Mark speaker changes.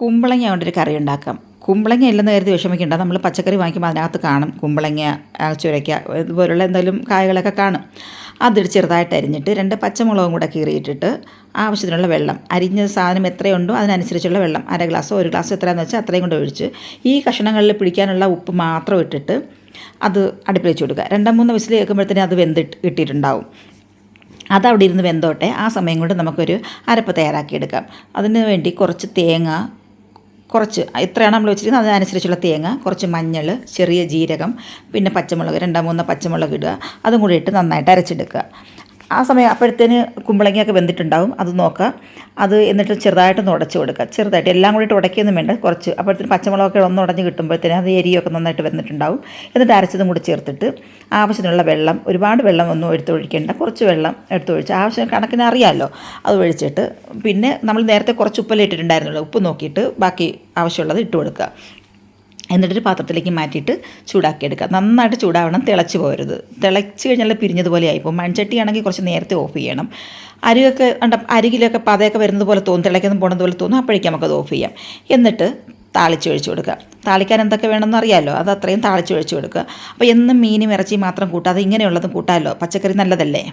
Speaker 1: കുമ്പളങ്ങ കൊണ്ടൊരു കറി ഉണ്ടാക്കാം. കുമ്പളങ്ങ ഇല്ലെന്ന് കരുതി വിഷമിക്കേണ്ട. നമ്മൾ പച്ചക്കറി വാങ്ങിക്കുമ്പോൾ അതിനകത്ത് കാണും. കുമ്പളങ്ങ ചുരയ്ക്ക ഇതുപോലുള്ള എന്തെങ്കിലും കായകളൊക്കെ കാണും. അതൊരു ചെറുതായിട്ട് അരിഞ്ഞിട്ട് രണ്ട് പച്ചമുളകും കൂടെ കീറിയിട്ടിട്ട് ആവശ്യത്തിനുള്ള വെള്ളം. അരിഞ്ഞ സാധനം എത്രയുണ്ടോ അതിനനുസരിച്ചുള്ള വെള്ളം. അര ഗ്ലാസ്സോ ഒരു ഗ്ലാസ്സോ എത്രയാണെന്ന് വെച്ചാൽ അത്രയും കൊണ്ട് ഒഴിച്ച് ഈ കഷ്ണങ്ങളിൽ പിടിക്കാനുള്ള ഉപ്പ് മാത്രം ഇട്ടിട്ട് അത് അടുപ്പിൽ വെച്ച് കൊടുക്കുക. രണ്ടോ മൂന്നോ വിസിൽ കേൾക്കുമ്പോഴത്തേനും അത് വെന്ത് ഇട്ടിട്ടുണ്ടാവും. അവിടെ ഇരുന്ന് വെന്തോട്ടെ ആ സമയം കൊണ്ട് നമുക്കൊരു അരപ്പ് തയ്യാറാക്കിയെടുക്കാം. അതിന് വേണ്ടി കുറച്ച് തേങ്ങ കുറച്ച് എത്രയാണ് നമ്മൾ വെച്ചിരിക്കുന്നത്. അതിനനുസരിച്ചുള്ള തേങ്ങ കുറച്ച് മഞ്ഞൾ ചെറിയ ജീരകം പിന്നെ പച്ചമുളക് രണ്ടോ മൂന്നോ പച്ചമുളക് ഇടുക. അതും കൂടി ഇട്ട് നന്നായിട്ട് അരച്ചെടുക്കുക. ആ സമയം അപ്പോഴത്തേന് കുമ്പളങ്ങയൊക്കെ വെന്തിട്ടുണ്ടാവും. അത് നോക്കുക അത് എന്നിട്ട് ചെറുതായിട്ടൊന്ന് ഉടച്ച് കൊടുക്കുക ചെറുതായിട്ട് എല്ലാം കൂടി ഉടക്കിയൊന്നും വേണ്ട. കുറച്ച് അപ്പോഴത്തേന് പച്ചമുളകൊക്കെ ഒന്ന് ഉടഞ്ഞ് കിട്ടുമ്പോഴത്തേന് അത് എരിയൊക്കെ നന്നായിട്ട് വെന്തിട്ടുണ്ടാവും. എന്നിട്ട് അരച്ചതും കൂടി ചേർത്തിട്ട് ആവശ്യത്തിനുള്ള വെള്ളം ഒരുപാട് വെള്ളം ഒന്നും എടുത്ത് ഒഴിക്കേണ്ട. കുറച്ച് വെള്ളം എടുത്ത് ഒഴിച്ച് ആവശ്യം കണക്കിന് അറിയാമല്ലോ അത് ഒഴിച്ചിട്ട് പിന്നെ നമ്മൾ നേരത്തെ കുറച്ച് ഉപ്പല്ലേ ഇട്ടിട്ടുണ്ടായിരുന്നുള്ളൂ. ഉപ്പ് നോക്കിയിട്ട് ബാക്കി ആവശ്യമുള്ളത് ഇട്ട് കൊടുക്കുക എന്നിട്ടൊരു പാത്രത്തിലേക്ക് മാറ്റിയിട്ട് ചൂടാക്കിയെടുക്കുക. നന്നായിട്ട് ചൂടാവണം തിളച്ച് പോരുത്. തിളച്ച് കഴിഞ്ഞാൽ പിരിഞ്ഞതുപോലെ ആയിപ്പോൾ മൺചട്ടി ആണെങ്കിൽ കുറച്ച് നേരത്തെ ഓഫ് ചെയ്യണം. അരിയൊക്കെ ഉണ്ട അരികിലൊക്കെ പതയൊക്കെ വരുന്നത് പോലെ തോന്നും തിളയ്ക്കൊന്നും പോണത് പോലെ തോന്നും അപ്പോഴേക്കും നമുക്കത് ഓഫ് ചെയ്യാം. എന്നിട്ട് താളിച്ച് ഒഴിച്ച് കൊടുക്കുക. താളിക്കാൻ എന്തൊക്കെ വേണമെന്ന് അറിയാമല്ലോ. അത് അത്രയും താളിച്ച് ഒഴിച്ച് കൊടുക്കുക. അപ്പോൾ എന്നും മീനും ഇറച്ചി മാത്രം കൂട്ടാതെ ഇങ്ങനെയുള്ളതും കൂട്ടാമല്ലോ. പച്ചക്കറി നല്ലതല്ലേ?